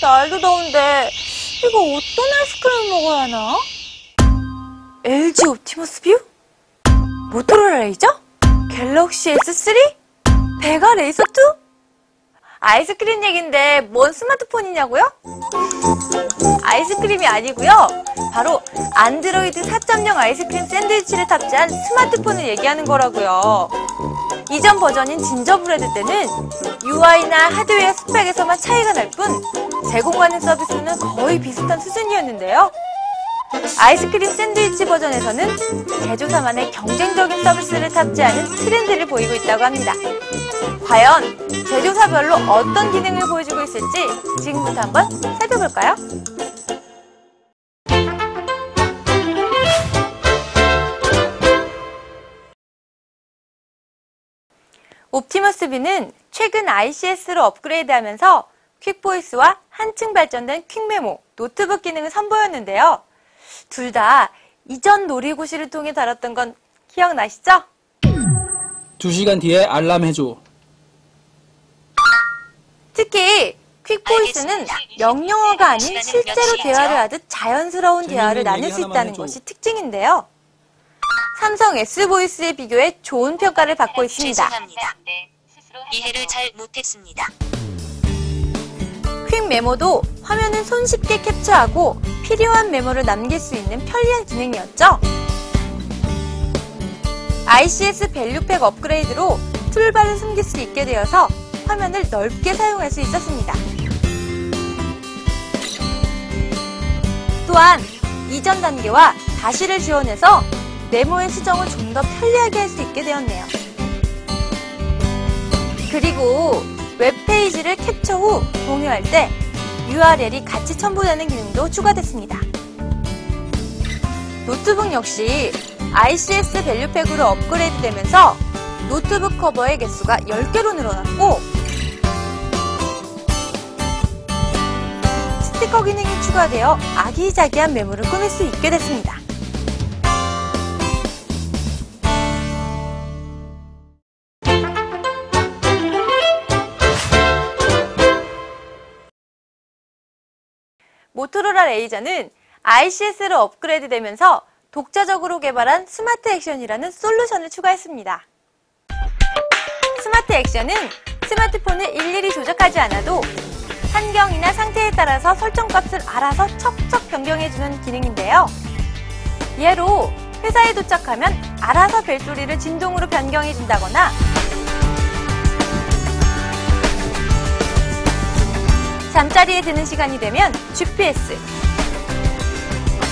날도 더운데 이거 어떤 아이스크림 먹어야 하나? LG 옵티머스 뷰? 모토로라 레이저? 갤럭시 S3? 베가 레이서 2? 아이스크림 얘긴데 뭔 스마트폰이냐고요? 아이스크림이 아니고요. 바로 안드로이드 4.0 아이스크림 샌드위치를 탑재한 스마트폰을 얘기하는 거라고요. 이전 버전인 진저브레드 때는 UI나 하드웨어 스펙에서만 차이가 날 뿐 제공하는 서비스는 거의 비슷한 수준이었는데요. 아이스크림 샌드위치 버전에서는 제조사만의 경쟁적인 서비스를 탑재하는 트렌드를 보이고 있다고 합니다. 과연 제조사별로 어떤 기능을 보여주고 있을지 지금부터 한번 살펴볼까요? 옵티머스 B는 최근 ICS로 업그레이드하면서 퀵보이스와 한층 발전된 퀵메모, 노트북 기능을 선보였는데요. 둘 다 이전 놀이고시를 통해 다뤘던 건 기억나시죠? 2시간 뒤에 알람 해줘. 특히 퀵보이스는. 명령어가 아닌 실제로? 대화를 하듯 자연스러운 대화를 나눌 수 있다는 해줘. 것이 특징인데요. 삼성 S보이스에 비교해 좋은 평가를 받고 있습니다. 죄송합니다. 이해를 잘 못했습니다. 퀵 메모도 화면을 손쉽게 캡처하고 필요한 메모를 남길 수 있는 편리한 기능이었죠. ICS 밸류팩 업그레이드로 툴바를 숨길 수 있게 되어서 화면을 넓게 사용할 수 있었습니다. 또한 이전 단계와 다시를 지원해서 메모의 수정을 좀 더 편리하게 할 수 있게 되었네요. 그리고 웹페이지를 캡처 후 공유할 때 URL이 같이 첨부되는 기능도 추가됐습니다. 노트북 역시 ICS 밸류팩으로 업그레이드 되면서 노트북 커버의 개수가 10개로 늘어났고 스티커 기능이 추가되어 아기자기한 메모를 꾸밀 수 있게 됐습니다. 모토로라 레이저는 ICS로 업그레이드 되면서 독자적으로 개발한 스마트 액션이라는 솔루션을 추가했습니다. 스마트 액션은 스마트폰을 일일이 조작하지 않아도 환경이나 상태에 따라서 설정값을 알아서 척척 변경해주는 기능인데요. 예로 회사에 도착하면 알아서 벨소리를 진동으로 변경해준다거나 잠자리에 드는 시간이 되면 GPS,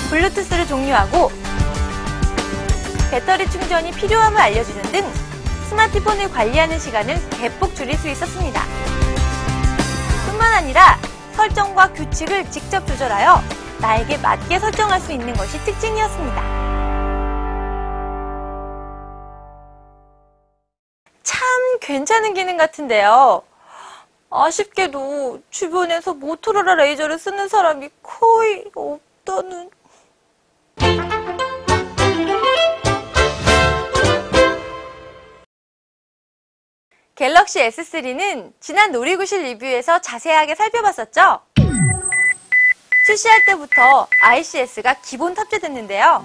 블루투스를 종료하고 배터리 충전이 필요함을 알려주는 등 스마트폰을 관리하는 시간을 대폭 줄일 수 있었습니다. 뿐만 아니라 설정과 규칙을 직접 조절하여 나에게 맞게 설정할 수 있는 것이 특징이었습니다. 참 괜찮은 기능 같은데요. 아쉽게도 주변에서 모토로라 레이저를 쓰는 사람이 거의 없다는. 갤럭시 S3는 지난 놀이구실 리뷰에서 자세하게 살펴봤었죠? 출시할 때부터 ICS가 기본 탑재됐는데요.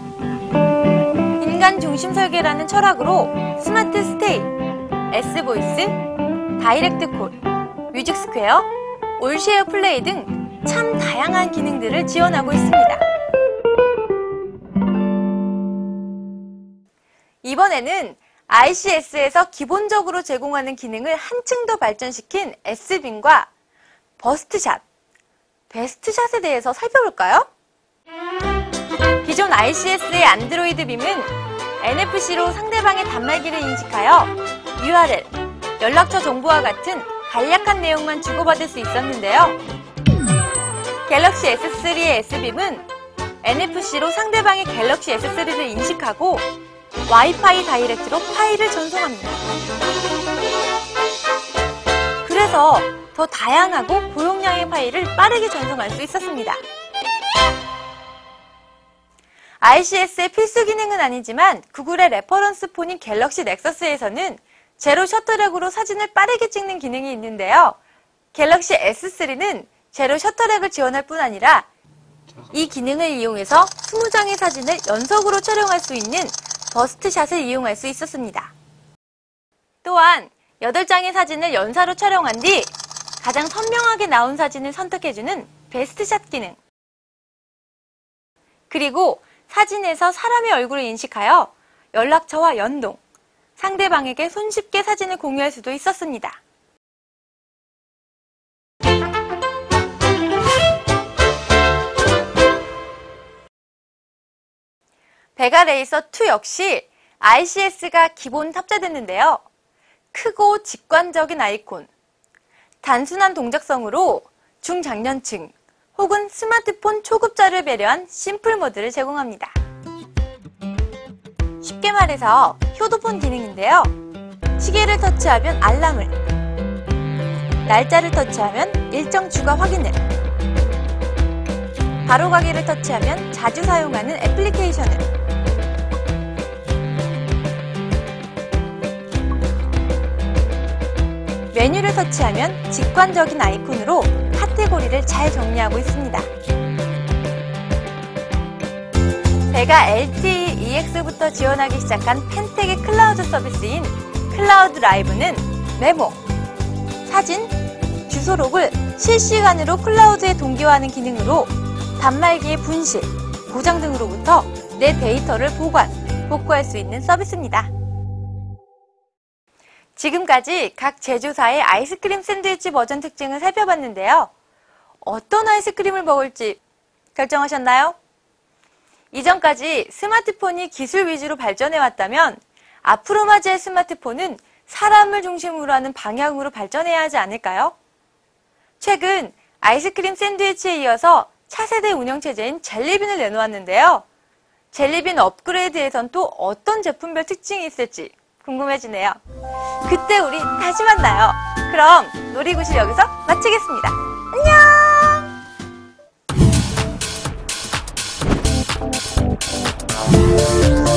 인간 중심 설계라는 철학으로 스마트 스테이, S보이스, 다이렉트 콜, 뮤직 스퀘어, 올쉐어 플레이 등 참 다양한 기능들을 지원하고 있습니다. 이번에는 ICS에서 기본적으로 제공하는 기능을 한층 더 발전시킨 S빔과 버스트샷, 베스트샷에 대해서 살펴볼까요? 기존 ICS의 안드로이드 빔은 NFC로 상대방의 단말기를 인식하여 URL, 연락처 정보와 같은 간략한 내용만 주고받을 수 있었는데요. 갤럭시 S3의 S빔은 NFC로 상대방의 갤럭시 S3를 인식하고 와이파이 다이렉트로 파일을 전송합니다. 그래서 더 다양하고 고용량의 파일을 빠르게 전송할 수 있었습니다. ICS의 필수 기능은 아니지만 구글의 레퍼런스 폰인 갤럭시 넥서스에서는 제로 셔터렉으로 사진을 빠르게 찍는 기능이 있는데요. 갤럭시 S3는 제로 셔터렉을 지원할 뿐 아니라 이 기능을 이용해서 20장의 사진을 연속으로 촬영할 수 있는 버스트샷을 이용할 수 있었습니다. 또한 8장의 사진을 연사로 촬영한 뒤 가장 선명하게 나온 사진을 선택해주는 베스트샷 기능. 그리고 사진에서 사람의 얼굴을 인식하여 연락처와 연동, 상대방에게 손쉽게 사진을 공유할 수도 있었습니다. 베가 레이서 2 역시 ICS가 기본 탑재됐는데요. 크고 직관적인 아이콘, 단순한 동작성으로 중장년층 혹은 스마트폰 초급자를 배려한 심플 모드를 제공합니다. 쉽게 말해서 효도폰 기능인데요. 시계를 터치하면 알람을, 날짜를 터치하면 일정 주가 확인을, 바로가기를 터치하면 자주 사용하는 애플리케이션을, 메뉴를 터치하면 직관적인 아이콘으로 카테고리를 잘 정리하고 있습니다. 제가 LTE EX부터 지원하기 시작한 펜텍의 클라우드 서비스인 클라우드 라이브는 메모, 사진, 주소록을 실시간으로 클라우드에 동기화하는 기능으로 단말기의 분실, 고장 등으로부터 내 데이터를 보관, 복구할 수 있는 서비스입니다. 지금까지 각 제조사의 아이스크림 샌드위치 버전 특징을 살펴봤는데요. 어떤 아이스크림을 먹을지 결정하셨나요? 이전까지 스마트폰이 기술 위주로 발전해 왔다면 앞으로 맞이할 스마트폰은 사람을 중심으로 하는 방향으로 발전해야 하지 않을까요? 최근 아이스크림 샌드위치에 이어서 차세대 운영체제인 젤리빈을 내놓았는데요. 젤리빈 업그레이드에선 또 어떤 제품별 특징이 있을지 궁금해지네요. 그때 우리 다시 만나요. 그럼 놀이구실 여기서 마치겠습니다. 안녕! Thank